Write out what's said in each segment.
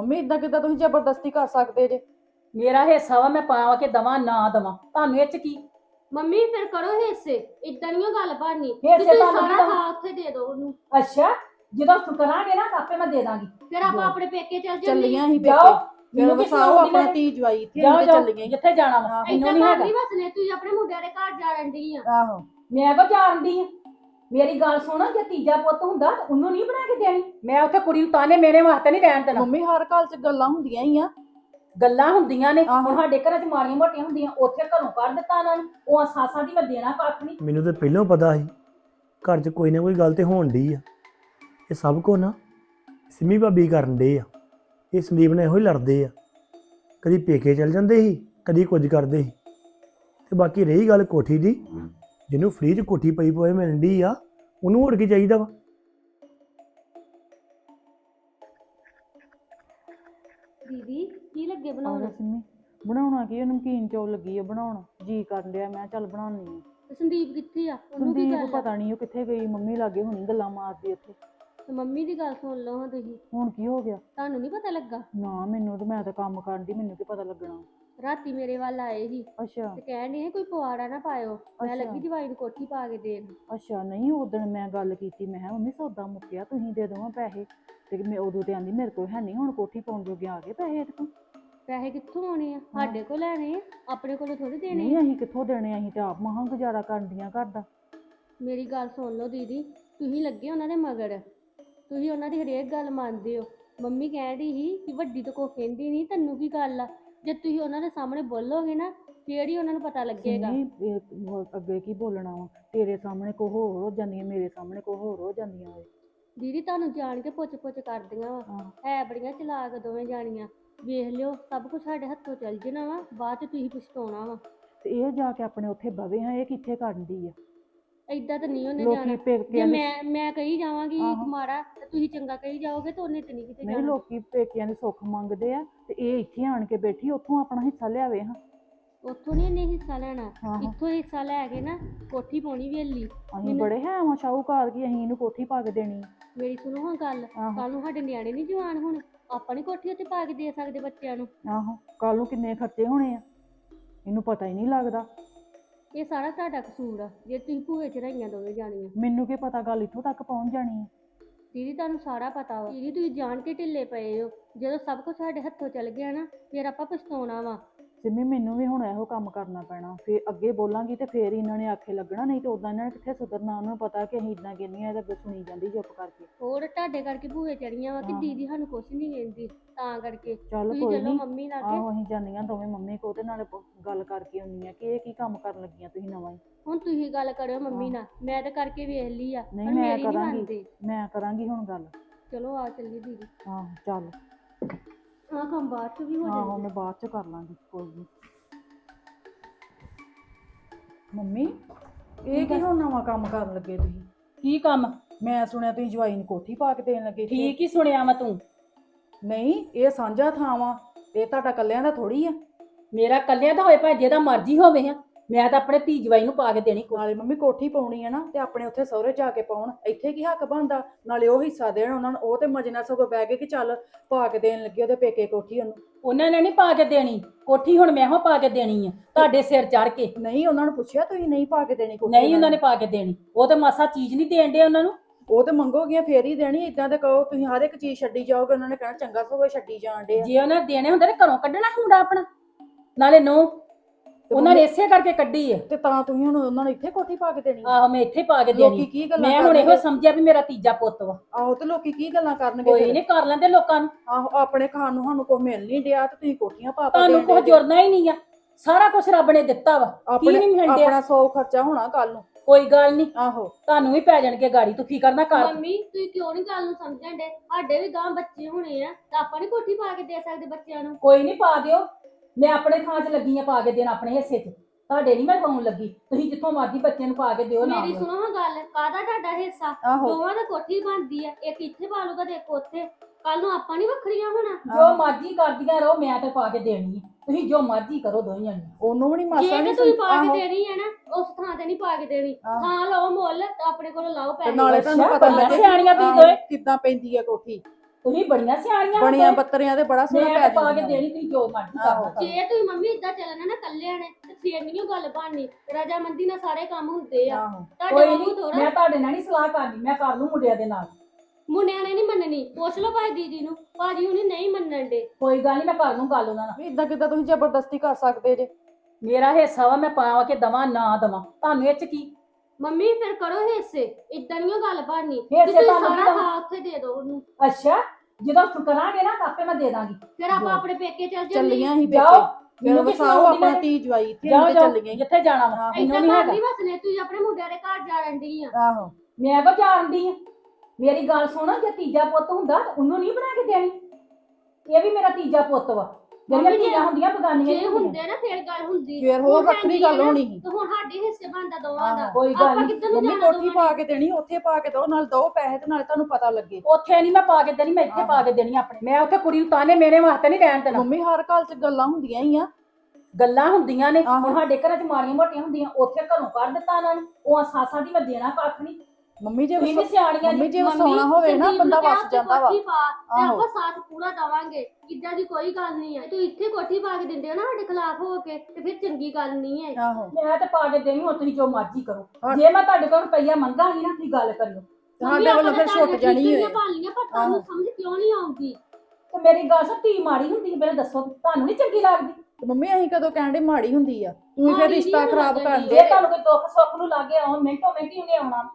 Mummy ਇਦਾਂ ਕਿਦਾਂ ਤੁਸੀਂ ਜ਼ਬਰਦਸਤੀ ਕਰ ਸਕਦੇ ਜੇ? ਮੇਰਾ ਹਿੱਸਾ ਵਾ ਮੈਂ ਪਾ ਕੇ ਦਵਾਂ ਨਾ ਦਵਾਂ। ਤੁਹਾਨੂੰ ਇਹ ਚ ਕੀ? ਮੰਮੀ ਫਿਰ ਕਰੋ ਹਿੱਸੇ। ਇਦਾਂ ਨਹੀਂ ਗੱਲ ਬਣਨੀ। ਹਿੱਸੇ ਤੁਸੀਂ ਤੁਹਾਨੂੰ ਸਾਰਾ? ਖਾ ਉੱਥੇ ਦੇ ਦਿਓ ਉਹਨੂੰ। ਅੱਛਾ ਜਦੋਂ ਸੁਕਰਾਂਗੇ ਨਾ ਤਾਂ ਆਪੇ ਮੈਂ ਦੇ ਦਾਂਗੀ। ਫਿਰ ਆਪਾਂ ਆਪਣੇ ਪੇਕੇ ਚੱਲ ਜਾਂਦੇ ਚੱਲੀਆਂ ਹੀ ਜਾਓ। ਮੈਨੂੰ ਕਿਸੇ ਵਸਾਓ ਆਪਣਾ ਧੀ ਜਵਾਈ ਇੱਥੇ ਜਾਓ ਨਹੀਂ ਜਾਓ। ਚੱਲੀਆਂ ਹੀ। ਜਿੱਥੇ ਜਾਣਾ ਵਾ ਆਹੋ। ਮੈਨੂੰ ਇਦਾਂ ਨਹੀਂ ਘਰ ਹੈਗਾ। ਨਹੀਂ ਵਸਨੇ ਤੁਸੀਂ ਆਪਣੇ ਮੁੰਡਿਆਂ ਦੇ ਘਰ ਜਾ ਰੰਡੀ ਆ ਆਹੋ। ਮੈਂ ਕੋ ਜਾਣਦੀ ਆ। ਮੇਰੀ ਗੱਲ ਸੁਣ ਜੇ ਤੀਜਾ ਪੁੱਤ ਹੁੰਦਾ ਤਾਂ ਉਹਨੂੰ ਨਹੀਂ ਬਣਾ ਕੇ ਦੇਣੀ। ਮੈਂ ਉੱਥੇ ਕੁੜੀ ਨੂੰ ਤਾਨੇ ਮੇਰੇ ਵਾਸਤੇ ਨਹੀਂ ਰਹਿਣ ਦੇਣਾ। ਮੰਮੀ ਹਰ ਘਰ 'ਚ ਗੱਲਾਂ ਹੁੰਦੀਆਂ ਹੀ ਆ। ਗੱਲਾਂ ਹੁੰਦੀਆਂ ਨੇ ਆਹੋ। ਹੁਣ ਸਾਡੇ ਘਰਾਂ 'ਚ ਮਾੜੀਆਂ ਮੋਟੀਆਂ ਹੁੰਦੀਆਂ ਉੱਥੇ ਘਰੋਂ ਕੱਢ ਦਿੱਤਾ ਉਹਨਾਂ ਨੂੰ ਉਹ ਸਾਸਾਂ ਦੀ ਮੈਂ ਦੇਣਾ ਕੱਖ ਨਹੀਂ। ਮੈਨੂੰ ਤਾਂ ਪਹਿਲਾਂ ਪਤਾ ਸੀ ਘਰ 'ਚ ਕੋਈ ਨਾ ਕੋਈ ਗੱਲ ਤੇ ਹੋਣ ਡਈ ਆ। ਇਹ ਸਭ ਕੋ ਨਾ ਸਿੰਮੀ ਭਾਬੀ ਕਰਨ ਡੇ ਆ। ਇਹ ਸੰਦੀਪ ਨਾਲ ਇਹੋ ਹੀ ਲੜਦੇ ਆ। ਕਦੀ ਪੇਕੇ ਚਲ ਜਾਂਦੇ ਸੀ ਕਦੀ ਕੁਝ ਕਰਦੇ ਸੀ। ਤੇ ਬਾਕੀ ਰਹੀ ਗੱਲ ਕੋਠੀ ਦੀ ਜਿਹਨੂੰ ਫ੍ਰੀ 'ਚ ਕੋਠੀ ਪਈ ਪੋਏ ਮਿਲਣ ਡਈ ਆ ਉਹਨੂੰ ਹੋਰ ਕੀ ਚਾਹੀਦਾ ਵਾ? ਦੀਦੀ ਕੀ ਲੱਗੇ ਆਹ ਬਣਾਉਣ? ਸਿੰਮੀ ਬਣਾਉਣਾ ਕੀ ਆ, ਨਮਕੀਨ ਚੌਲ ਲੱਗੀ ਆ ਬਣਾਉਣ। ਜੀ ਕਰਨ ਡਿਆ ਮੈਂ ਚੱਲ ਬਣਾਉਣੀ ਆ। ਤੇ ਸੰਦੀਪ ਕਿੱਥੇ ਆ? ਉਹਨੂੰ ਕੀ ਸੰਦੀਪ ਗੱਲ ਆ? ਪਤਾ ਨਹੀਂ ਉਹ ਕਿੱਥੇ ਗਈ ਮੰਮੀ ਲਾਗੇ ਹੁਣੀ ਗੱਲਾਂ ਮਾਰਦੀ ਉੱਥੇ। ਤੇ ਮੰਮੀ ਦੀ ਗੱਲ ਸੁਣ ਲਓ ਹਾਂ ਤੁਸੀਂ। ਹੁਣ ਕੀ ਹੋ ਗਿਆ? ਤੁਹਾਨੂੰ ਨਹੀਂ ਪਤਾ ਲੱਗਾ? ਨਾ ਮੈਨੂੰ ਤੇ ਮੈਂ ਤਾਂ ਕੰਮ ਕਰਨ ਦੀ ਮੈਨੂੰ ਕੀ ਪਤਾ ਲੱਗਣਾ। ਰਾਤੀ ਮੇਰੇ ਵੱਲ ਆਏ ਸੀ ਅੱਛਾ। ਤੇ ਕਹਿਣ ਡਏ ਸੀ ਕੋਈ ਪਵਾੜਾ ਨਾ ਪਾਇਓ। ਮੈਂ ਅੱਛਾ। ਲੱਗੀ ਜਵਾਈ ਨੂੰ ਕੋਠੀ ਪਾ ਕੇ ਦੇਣ ਅੱਛਾ ਨਹੀਂ ਉਦੋਂ ਮੈਂ ਗੱਲ ਕੀਤੀ ਮੈਂ ਕਿਹਾ ਮੰਮੀ ਸੌਦਾ ਮੁੱਕਿਆ ਤੁਸੀਂ ਦੇ ਦੇਵਾਂ ਪੈਸੇ? ਤੇ ਮੈਂ ਉਦੋਂ ਤੇ ਆਂਦੀ ਮੇਰੇ ਕੋਲ ਹੈ ਨਹੀਂ ਹੁਣ ਕੋਠੀ ਪਾਉਣ ਜੋਗੇ ਆ ਗਏ ਪੈਸੇ ਕੋਲ ਪੈਸੇ ਕਿੱਥੋਂ ਆਉਣੇ ਆ? ਸਾਡੇ ਕੋਲ ਲੈਣੇ ਆ ਆਪਣੇ ਕੋਲੋਂ ਥੋੜੀ ਦੇਣੇ ਨਹੀਂ ਆ। ਅਸੀਂ ਕਿੱਥੋਂ ਦੇਣੇ ਅਸੀਂ ਤੇ ਆਪ ਮਹਾਂ ਗੁਜ਼ਾਰਾ ਕਰਦੀਆਂ ਘਰ ਦਾ। ਮੇਰੀ ਗੱਲ ਸੁਣ ਲਓ ਦੀਦੀ ਤੁਸੀਂ ਲੱਗੇ ਉਹਨਾਂ ਦੇ ਮਗਰ। ਤੁਸੀਂ ਉਹਨਾਂ ਦੀ ਹਰੇਕ ਗੱਲ ਮੰਨਦੇ ਹੋ। ਮੰਮੀ ਕਹਿ ਰਹੀ ਸੀ ਕਿ ਵੱਡੀ ਤਾਂ ਕੋ ਕਹਿੰਦੀ ਨਹੀਂ ਤੈਨੂੰ ਕੀ ਗੱਲ ਆ? ਜੇ ਤੁਸੀਂ ਉਹਨਾਂ ਦੇ ਸਾਹਮਣੇ ਬੋਲੋਗੇ ਨਾ ਹੀ ਉਹਨਾਂ ਨੂੰ ਪਤਾ ਲੱਗੇਗਾ। ਨਹੀਂ ਇਹ ਅੱਗੇ ਕੀ ਬੋਲਣਾ ਵਾ? ਤੇਰੇ ਸਾਹਮਣੇ ਕੋ ਹੋਰ ਹੋ ਜਾਂਦੀਆਂ ਮੇਰੇ ਸਾਹਮਣੇ ਕੋ ਹੋਰ ਹੋ ਜਾਂਦੀਆਂ ਵੇ। ਦੀਦੀ ਤੁਹਾਨੂੰ ਜਾਣ ਕੇ ਪੁੱਛ ਪੁੱਛ ਕਰਦੀਆਂ ਵਾ। ਆਹੋ। ਹੈ ਬੜੀਆਂ ਚਲਾਕ ਦੋਵੇਂ ਜਾਣੀਆਂ। ਵੇਖ ਲਿਓ ਸਭ ਕੁਝ ਸਾਡੇ ਹੱਥੋਂ ਚੱਲ ਜਾਣਾ ਵਾ ਬਾਅਦ ਚ ਤੁਸੀਂ ਪਛਤਾਉਣਾ ਵਾ। ਤੇ ਇਹ ਜਾ ਕੇ ਆਪਣੇ ਉੱਥੇ ਬਵੇ ਹਾਂ ਇਹ ਕਿੱਥੇ ਕਰਨ ਦੀ ਆ? ਏਦਾਂ ਤਾਂ ਨਹੀਂ ਉਹਨੇ ਲੋਕੀ ਜਾਣਾ। ਜੇ ਪੇਕਿਆਂ ਦੇ ਮੈਂ ਮੈਂ ਕਹੀ ਜਾਵਾਂਗੀ ਆਹੋ। ਮਾੜਾ ਤੇ ਤੁਸੀਂ ਚੰਗਾ ਕਹੀ ਜਾਓਗੇ ਤਾਂ ਉਹਨੇ ਤੇ ਨਹੀਂ ਕਿਤੇ ਨਹੀਂ ਜਾਣਾ। ਲੋਕੀ ਪੇਕਿਆਂ ਦੇ ਸੁੱਖ ਮੰਗਦੇ ਆ ਤੇ ਇਹ ਇੱਥੇ ਆਣ ਕੇ ਬੈਠੀ ਉੱਥੋਂ ਆਪਣਾ ਹਿੱਸਾ ਲਿਆਵੇ ਹਾਂ। ਉੱਥੋਂ ਨਹੀਂ ਇਹਨੇ ਹਿੱਸਾ ਲੈਣਾ ਆਹੋ। ਇੱਥੋਂ ਹਿੱਸਾ ਲੈ ਕੇ ਨਾ ਕੋਠੀ ਪਾਉਣੀ ਵੇਲੀ। ਅਸੀਂ ਮੈਨੂੰ- ਬੜੇ ਹੈ ਵਾਂ ਸ਼ਾਹੂਕਾਰ ਕੀ ਅਸੀਂ ਇਹਨੂੰ ਕੋਠੀ ਪਾ ਕੇ ਦੇਣੀ। ਮੇਰੀ ਸੁਣੋ ਹਾਂ ਗੱਲ ਆਹੋ। ਕੱਲ ਨੂੰ ਸਾਡੇ ਨਿਆਣੇ ਨਹੀਂ ਜਵਾਨ ਹੁਣ ਆਪਾਂ ਨਹੀਂ ਕੋਠੀ ਉੱਤੇ ਪਾ ਕੇ ਦੇ ਸਕਦੇ ਬੱਚਿਆਂ ਨੂੰ। ਆਹੋ ਕੱਲ ਨੂੰ ਕਿੰਨੇ ਖਰਚੇ ਹੋਣੇ ਆ ਇਹਨੂੰ ਪਤਾ ਹੀ ਨਹੀਂ ਲੱਗਦਾ। ਇਹ ਸਾਰਾ ਤੁਹਾਡਾ ਕਸੂਰ ਆ ਜੇ ਤੁਸੀਂ ਭੂਏ ਚ ਰਹੀਆਂ ਦੋਵੇਂ ਜਾਣੀਆਂ। ਮੈਨੂੰ ਕੀ ਪਤਾ ਗੱਲ ਇੱਥੋਂ ਤੱਕ ਪਹੁੰਚ ਜਾਣੀ ਆ? ਦੀਦੀ ਤੁਹਾਨੂੰ ਸਾਰਾ ਪਤਾ ਵਾ। ਦੀਦੀ ਤੁਸੀਂ ਜਾਣ ਕੇ ਢਿੱਲੇ ਪਏ ਹੋ। ਜਦੋਂ ਸਭ ਕੁਝ ਸਾਡੇ ਹੱਥੋਂ ਚੱਲ ਗਿਆ ਨਾ ਫਿਰ ਆਪਾਂ ਪਛਤਾਉਣਾ ਵਾ। ਸਿੰਮੀ ਮੈਨੂੰ ਵੀ ਹੁਣ ਇਹੋ ਕੰਮ ਕਰਨਾ ਪੈਣਾ। ਫੇਰ ਅੱਗੇ ਬੋਲਾਂਗੀ ਤੇ ਫੇਰ ਇਹਨਾਂ ਨੇ ਆਖੇ ਲੱਗਣਾ ਨਹੀਂ ਤੇ ਉਦਾਂ ਇਹਨਾਂ ਨੇ ਕਿੱਥੇ ਸੁਧਰਨਾ ਉਹਨਾਂ ਨੂੰ ਪਤਾ ਕਿ ਅਸੀਂ ਇਦਾਂ ਕਹਿੰਦੀਆਂ ਇਹਦੇ ਅੱਗੇ ਸੁਣੀ ਜਾਂਦੀ ਚੁੱਪ ਕਰਕੇ। ਹੋਰ ਤੁਹਾਡੇ ਕਰਕੇ ਭੂਏ ਚੜੀਆਂ ਵਾ ਕਿ। ਦੀਦੀ ਸਾਨੂੰ ਕੁਝ ਨਹੀਂ ਕਹਿੰਦੀ ਤਾਂ ਕਰਕੇ। ਚੱਲ ਤੁਸੀਂ ਕੋਈ ਚਲੋ ਨਹੀਂ ਮੰਮੀ ਨਾਲ ਆਹੋ ਅਸੀਂ ਜਾਂਦੀਆਂ ਦੋਵੇਂ ਮੰਮੀ ਕੋ ਤੇ ਨਾਲੇ ਪ- ਗੱਲ ਕਰਕੇ ਆਉਂਦੀਆਂ ਕਿ ਇਹ ਕੀ ਕੰਮ ਕਰਨ ਲੱਗੀਆਂ ਤੁਸੀਂ ਨਵਾਂ ਹੀ। ਹੁਣ ਤੁਸੀਂ ਗੱਲ ਕਰਿਓ ਮੰਮੀ। ਨਾਲ ਮੈਂ ਤਾਂ ਕਰਕੇ ਵੇਖ ਲਈ ਆ ਨਹੀਂ, ਪਰ ਮੈਂ ਮੇਰੀ ਨਹੀਂ ਕਰਾਂਗੀ। ਮੰਨਦੇ ਮੈਂ ਕਰਾਂਗੀ ਹੁਣ ਗੱਲ। ਚਲੋ ਆ ਚੱਲੀਏ ਦੀਦੀ। ਆਹੋ ਚੱਲ। ਹਾਂ ਕੰਮ ਬਾਅਦ ਚ ਵੀ ਹੋ ਆਹੋ ਜਾਣਗੇ ਮੈਂ ਬਾਅਦ ਚ ਕਰ ਲਾਂਗੀ ਕੋਈ ਨਹੀਂ ਮੰਮੀ ਇਹ ਕੀ ਹੁਣ ਨਵਾਂ ਕੰਮ ਕਰਨ ਲੱਗੇ ਤੁਸੀਂ? ਕੀ ਕੰਮ? ਮੈਂ ਸੁਣਿਆ ਤੁਸੀਂ ਜਵਾਈ ਨੂੰ ਕੋਠੀ ਪਾ ਕੇ ਦੇਣ ਲੱਗੇ ਇੱਥੇ। ਠੀਕ ਹੀ ਸੁਣਿਆ ਮੈਂ ਤੂੰ। ਨਹੀਂ ਇਹ ਸਾਂਝਾ ਥਾਂ ਵਾ ਇਹ ਤੁਹਾਡਾ ਕੱਲਿਆਂ ਦਾ ਥੋੜੀ ਆ। ਮੇਰਾ ਕੱਲਿਆਂ ਦਾ ਹੋਏ ਭਾਵੇਂ ਜਿਹਦਾ ਮਰਜ਼ੀ ਹੋਵੇ ਆ। ਮੈਂ ਤਾਂ ਆਪਣੇ ਧੀ ਜਵਾਈ ਨੂੰ ਪਾ ਕੇ ਦੇਣੀ ਕੋਈ ਨਾਲੇ ਮੰਮੀ ਕੋਠੀ ਪਾਉਣੀ ਆ ਨਾ ਤੇ ਆਪਣੇ ਉੱਥੇ ਸਹੁਰੇ ਜਾ ਕੇ ਪਾਉਣ। ਇੱਥੇ ਕੀ ਹੱਕ ਬਣਦਾ? ਨਾਲੇ ਉਹ ਹਿੱਸਾ ਦੇਣ ਉਹਨਾਂ ਨੂੰ। ਉਹ ਤੇ ਮਜੇ ਨਾਲ ਸਗੋਂ ਬਹਿ ਕੇ ਕਿ ਚੱਲ ਪਾ ਕੇ ਦੇਣ ਲੱਗੇ ਉਹਦੇ ਪੇਕੇ ਕੋਠੀ ਉਹਨੂੰ। ਉਹਨਾਂ ਨੇ ਨਹੀਂ ਪਾ ਕੇ ਦੇਣੀ। ਕੋਠੀ ਹੁਣ ਮੈਂ ਹੋ ਪਾ ਕੇ ਦੇਣੀ ਆ। ਤੁਹਾਡੇ ਸਿਰ ਚੜ ਕੇ। ਨਹੀਂ ਉਹਨਾਂ ਨੂੰ ਪੁੱਛਿਆ ਤੁਸੀਂ ਨਹੀਂ ਪਾ ਕੇ ਦੇਣੀ ਕੋਠੀ ਨਹੀਂ ਉਹਨਾਂ ਨੇ ਪਾ ਕੇ ਦੇਣੀ। ਉਹ ਤੇ ਮਾਸਾ ਚੀਜ਼ ਨਹੀਂ ਦੇਣ ਦੇ ਉਹਨਾਂ ਨੂੰ। ਉਹ ਤੇ ਮੰਗੋਗੀਆਂ ਫੇਰ ਹੀ ਦੇਣੀ। ਇਦਾਂ ਤੇ ਕਹੋ ਤੁਸੀਂ ਹਰ ਇੱਕ ਚੀਜ਼ ਛੱਡੀ ਜਾਓਗੇ ਉਹਨਾਂ ਨੇ ਕਹਿਣਾ ਚੰਗਾ ਸਗੋਂ ਛੱਡੀ ਜਾਣ ਆ। ਜੇ ਉਹਨਾਂ ਨੇ ਦੇਣੇ ਹੁੰਦੇ ਨੇ ਘਰੋਂ ਕੱਢਣਾ ਮੁੰਡਾ ਆਪਣਾ। ਨਾਲੇ ਨੋ ਉਹਨਾਂ ਨੇ ਇਸੇ ਕਰਕੇ ਕੱਢੀ ਆ। ਤੇ ਤਾਂ ਤੁਸੀਂ ਹੁਣ ਉਹਨਾਂ ਨੂੰ ਇੱਥੇ ਕੋਠੀ ਪਾ ਕੇ ਦੇਣੀ? ਆਹੋ ਮੈਂ ਇੱਥੇ ਪਾ ਕੇ ਲੋਕੀ ਦੇਣੀ ਕੀ ਗੱਲਾਂ ਮੈਂ ਹੁਣ ਇਹੋ ਕਰਨਗੇ? ਸਮਝਿਆ ਵੀ ਮੇਰਾ ਤੀਜਾ ਪੁੱਤ ਵਾ। ਆਹੋ ਤੇ ਲੋਕੀ ਕੀ ਗੱਲਾਂ ਕਰਨਗੇ ਕੋਈ ਫਿਰ? ਨਹੀਂ ਕਰ ਲੈਂਦੇ ਲੋਕਾਂ ਨੂੰ। ਆਹੋ ਆਪਣੇ ਖਾਣ ਨੂੰ ਸਾਨੂੰ ਕੁਝ ਮਿਲ ਨਹੀਂ ਡਿਆ ਤੇ ਤੁਸੀਂ ਕੋਠੀਆਂ ਪਾ ਪਾ ਤੁਹਾਨੂੰ ਦੇਣ ਕੁਝ ਡੇ ਜੇ। ਜੁਰਨਾ ਹੀ ਨਹੀਂ ਆ। ਸਾਰਾ ਕੁਝ ਰੱਬ ਨੇ ਦਿੱਤਾ ਵਾ। ਕੀ ਆਪਣੇ ਮਿਲਦੇ ਆਪਣਾ ਸੌ ਖਰਚਾ ਹੋਣਾ ਕੱਲ ਨੂੰ। ਕੋਈ ਗੱਲ ਨਹੀਂ ਆਹੋ। ਤੁਹਾਨੂੰ ਵੀ ਪੈ ਜਾਣਗੇ ਗਾੜੀ। ਤੂੰ ਫਿਕਰ ਨਾ ਕਰ। ਮੰਮੀ ਤੁਸੀਂ ਕਿਉਂ ਨਹੀਂ ਗੱਲ ਨੂੰ ਸਮਝਣ ਦੇ ਸਾਡੇ ਵੀ ਗਾਂ ਬੱਚੇ ਹੋਣੇ ਆ ਤਾਂ ਆਪਾਂ ਨਹੀਂ ਕੋਠੀ ਪਾ ਕੇ ਦੇ ਸਕਦੇ ਬੱਚਿਆਂ ਨੂੰ। ਕੋਈ ਨਹੀਂ ਪਾ ਦਿਓ। ਮੈਂ ਆਪਣੇ ਥਾਂ 'ਚ ਲੱਗੀ ਆ ਪਾ ਕੇ ਦੇਣ ਆਪਣੇ ਹਿੱਸੇ 'ਚ। ਤੁਹਾਡੇ ਨਹੀਂ ਮੈਂ ਪਾਉਣ ਲੱਗੀ। ਤੁਸੀਂ ਜਿੱਥੋਂ ਮਰਜ਼ੀ ਬੱਚੇ ਨੂੰ ਪਾ ਕੇ ਦਿਓ ਨਾ ਮੇਰੀ ਸੁਣੋ ਹਾਂ ਗੱਲ ਕਾਹਦਾ ਤੁਹਾਡਾ ਹਿੱਸਾ? ਆਹੋ। ਦੋਵਾਂ ਦਾ ਕੋਠੀ ਬਣਦੀ ਆ ਇੱਕ ਇੱਥੇ ਪਾ ਲੂਗਾ ਤੇ ਇੱਕ ਉੱਥੇ। ਕੱਲ ਨੂੰ ਆਪਾਂ ਨਹੀਂ ਵੱਖਰੀਆਂ ਹੋਣਾ। ਜੋ ਮਰਜ਼ੀ ਕਰਦੀਆਂ ਰਹੋ ਮੈਂ ਤੇ ਪਾ ਕੇ ਦੇਣੀ ਹੈ ਤੁਸੀਂ ਜੋ ਮਰਜ਼ੀ ਕਰੋ ਦੋਵੇਂ ਜਣੀਆਂ ਉਹਨੂੰ ਵੀ ਨਹੀਂ ਜੇ ਮਾਸਾ ਤੇ ਨਹੀਂ ਤੁਸੀਂ ਪਾ। ਕੇ ਦੇਣੀ ਹੈ ਨਾ ਉਸ ਥਾਂ ਤੇ ਨਹੀਂ ਪਾ ਕੇ ਦੇਣੀ। ਆਹੋ। ਥਾਂ ਲਓ ਮੁੱਲ ਤੇ ਆਪਣੇ ਕੋਲੋਂ ਲਾਓ ਪੈਸੇ। ਨਾਲੇ ਤੁਹਾਨੂੰ ਅੱਛਾ, ਪਤਾ ਲੱਗੇ ਸਿਆਣੀਆਂ ਤੁਸੀਂ ਆਹੋ, ਦੋਵੇਂ। ਕਿੱਦਾਂ ਪੈਂਦੀ ਆ ਕੋਠੀ। ਤੁਸੀਂ ਬੜੀਆਂ ਸਿਆਣੀਆਂ ਬਣੀਆਂ ਹੋ ਬੱਤਰੀਆਂ ਤੇ ਬੜਾ ਸੋਹਣਾ ਮੈਂ ਪੈ ਕੇ ਦੇਣੀ ਤੁਸੀਂ ਜੋ ਮਰਜ਼ੀ ਕਰੋ। ਜੇ ਤੁਸੀਂ ਮੰਮੀ ਇਦਾਂ ਚੱਲਣਾ ਨਾ ਕੱਲਿਆਂ ਨੇ ਤੇ ਫੇਰ ਨਹੀਂ ਗੱਲ ਬਣਨੀ। ਰਜਾਮੰਦੀ ਨਾਲ ਸਾਰੇ ਕੰਮ ਹੁੰਦੇ ਆ। ਆਹੋ। ਤੁਹਾਡੇ ਕੋਈ ਵਾਂਗੂ ਨਹੀਂ ਥੋੜਾ ਮੈਂ ਤੁਹਾਡੇ ਨਾਲ ਨਹੀਂ ਸਲਾਹ ਕਰਨੀ ਮੈਂ ਕਰ ਲੂ ਮੁੰਡਿਆਂ ਦੇ ਨਾਲ। ਮੁੰਡਿਆਂ ਨੇ ਨਹੀਂ ਮੰਨਣੀ। ਪੁੱਛ ਲਓ ਭਾਈ ਦੀਦੀ ਨੂੰ ਭਾਜੀ ਹੁਣੀ ਨਹੀਂ ਮੰਨਣ ਦੇ। ਕੋਈ ਗੱਲ ਨਹੀਂ ਮੈਂ ਕਰ ਲੂ ਗੱਲ ਉਹਨਾਂ ਨਾਲ। ਵੀ ਇਦਾਂ ਕਿਦਾਂ ਤੁਸੀਂ ਜ਼ਬਰਦਸਤੀ ਕਰ ਸਕਦੇ ਜੇ? ਮੇਰਾ ਹਿੱਸਾ ਵਾ ਮੈਂ ਪਾਵਾਂ ਕਿ ਦਵਾਂ ਨਾ ਦਵਾਂ। ਤੁਹਾਨੂੰ ਇਹ ਚ ਕੀ ਮੰਮੀ ਫਿਰ ਕਰੋ ਹਿੱਸੇ। ਇਦਾਂ ਨਹੀਂ ਗੱਲ ਬਣਨੀ। ਹਿੱਸੇ ਤੁਸੀਂ ਤੁਹਾਨੂੰ ਸਾਰਾ ਥਾਂ ਉੱਥੇ ਦੇ ਦਿਓ ਉਹਨੂੰ। ਅੱਛਾ ਜਦੋਂ ਕਰਾਂਗੇ ਨਾ ਤਾਂ ਆਪੇ ਮੈਂ ਦੇ ਦਾਂਗੀ। ਫਿਰ ਆਪਾਂ ਆਪਣੇ ਪੇਕੇ ਚੱਲ ਜਾਂਦੇ। ਚੱਲੀਆਂ ਹੀ ਜਾਓ। ਫਿਰ ਮੈਨੂੰ ਕੀ ਵਸਾਓ ਸੁਣਾਉਂਦੀ ਆਪਣਾ? ਧੀ ਜਵਾਈ ਇੱਥੇ ਜਾਓ ਤੇ ਜਾਓ ਚੱਲੀਆਂ। ਜਿੱਥੇ ਜਾਣਾ ਵਾ। ਆਹੋ। ਮੈਨੂੰ ਨਹੀਂ ਹੈਗਾ। ਨਹੀਂ ਵਸਨੇ ਤੁਸੀਂ ਆਪਣੇ ਮੁੰਡਿਆਂ ਦੇ ਘਰ ਜਾ ਰੰਡੀ ਆ। ਆਹੋ। ਮੈਂ ਕੋ ਜਾਣਦੀ ਆ। ਮੇਰੀ ਗੱਲ ਸੁਣ ਜੇ ਤੀਜਾ ਪੁੱਤ ਹੁੰਦਾ ਤਾਂ ਉਹਨੂੰ ਨਹੀਂ ਬਣਾ ਕੇ ਦੇਣੀ। ਇਹ ਵੀ ਮੇਰਾ ਤੀਜਾ ਪੁੱਤ ਵਾ। ਜਿਹੜੀਆਂ ਮੰਮੀ ਜੀ, ਹੁੰਦੀਆਂ ਬਗਾਨੀਆਂ ਜੇ। ਹੁੰਦੇ ਨਾ ਫਿਰ ਗੱਲ ਹੁੰਦੀ। ਫਿਰ ਹੋਰ ਹੁਣ ਵੱਖਰੀ ਗੱਲ ਨਾ, ਹੋਣੀ। ਸੀ ਤੇ ਹੁਣ ਸਾਡੇ ਹਿੱਸੇ ਬਣਦਾ ਦੋਵਾਂ ਦਾ। ਕੋਈ ਗੱਲ ਆਪਾਂ ਕਿੱਧਰ ਨੂੰ ਮੰਮੀ ਜਾਣਾ ਕੋਠੀ ਪਾ ਕੇ ਦੇਣੀ ਉੱਥੇ ਪਾ ਕੇ ਦੋ ਨਾਲ ਦੋ ਪੈਸੇ ਤੇ ਨਾਲੇ ਤੁਹਾਨੂੰ ਪਤਾ ਲੱਗੇ। ਉੱਥੇ ਨਹੀਂ ਮੈਂ ਪਾ ਕੇ ਦੇਣੀ ਮੈਂ ਇੱਥੇ ਪਾ ਕੇ ਦੇਣੀ ਆਪਣੇ। ਮੈਂ ਉੱਥੇ ਕੁੜੀ ਨੂੰ ਤਾਨੇ ਮੇਰੇ ਵਾਸਤੇ ਨਹੀਂ ਰਹਿਣ ਦੇਣਾ। ਮੰਮੀ ਹਰ ਘਰ 'ਚ ਗੱਲਾਂ ਹੁੰਦੀਆਂ ਹੀ ਆ। ਗੱਲਾਂ ਹੁੰਦੀਆਂ ਨੇ। ਆਹੋ। ਹੁਣ ਸਾਡੇ ਘਰਾਂ 'ਚ ਮਾੜੀਆਂ ਮੋਟੀਆਂ ਹੁੰਦੀਆਂ ਉੱਥੇ ਘਰੋਂ ਕੱਢ ਦਿੱਤਾ ਉਹਨਾਂ ਨੇ। ਉਹ ਸਾਸਾਂ ਦੀ ਮੈਂ ਦੇਣਾ ਕੱਖ ਨਹੀਂ ਮੰਮੀ ਜੇ ਤੁਸੀਂ ਵੀ ਸਿਆਣੀਆਂ ਮੰਮੀ ਜੀ ਵਸਾਉਣਾ ਹੋਵੇ ਨਾ ਬੰਦਾ ਵਸ ਜਾਂਦਾ ਵਾ। ਕੋਠੀ ਪਾ ਤੇ ਆਹੋ। ਆਪਾਂ ਸਾਥ ਪੂਰਾ ਦਵਾਂਗੇ ਇਦਾਂ ਦੀ ਕੋਈ ਗੱਲ ਨਹੀਂ ਹੈ। ਤੂੰ ਇੱਥੇ ਕੋਠੀ ਪਾ ਕੇ ਦਿੰਦੇ ਹੋ ਨਾ ਸਾਡੇ ਖਿਲਾਫ ਹੋ ਕੇ ਤੇ ਫਿਰ ਚੰਗੀ ਗੱਲ ਨਹੀਂ ਹੈ। ਆਹੋ। ਮੈਂ ਤੇ ਪਾ ਕੇ ਦੇਣੀ ਹੁਣ ਤੁਸੀਂ ਜੋ ਮਰਜ਼ੀ ਕਰੋ। ਹਾਂ। ਜੇ ਮੈਂ ਤੁਹਾਡੇ ਕੋਲ ਰੁਪਈਆ ਮੰਗਾਂਗੀ ਨਾ ਤੁਸੀਂ ਗੱਲ ਕਰਿਓ ਸਾਡੇ ਵੱਲੋਂ ਫਿਰ ਛੁੱਟ ਜਾਣੀ ਹੋਏ। ਪਾਲੀਆਂ ਪਰ ਤੁਹਾਨੂੰ ਸਮਝ ਕਿਉਂ ਨਹੀਂ ਆਉਂਦੀ? ਤੇ ਮੇਰੀ ਗੱਲ ਸੁਣ ਧੀ ਮਾੜੀ ਹੁੰਦੀ ਹੈ ਪਹਿਲਾਂ ਦੱਸੋ ਤੁਹਾਨੂੰ ਨਹੀਂ ਚੰਗੀ ਲੱਗਦੀ? ਤੇ ਮੰਮੀ ਅਸੀਂ ਕਦੋਂ ਕਹਿੰਦੇ ਮਾੜੀ ਹੁੰਦੀ ਆ? ਤੂੰ ਫਿਰ ਮਾੜੀ ਰਿਸ਼ਤਾ ਖਰਾਬ ਲੱਗਦੀ। ਕਰ ਜੇ ਤੁਹਾਨੂੰ ਕੋਈ ਦੁੱਖ ਸੁੱਖ ਨੂੰ ਲਾਗੇ ਆਉਣ ਮਿੰਟੋ ਮਿੰਟੀ ਉਹਨੇ ਆਉਣਾ।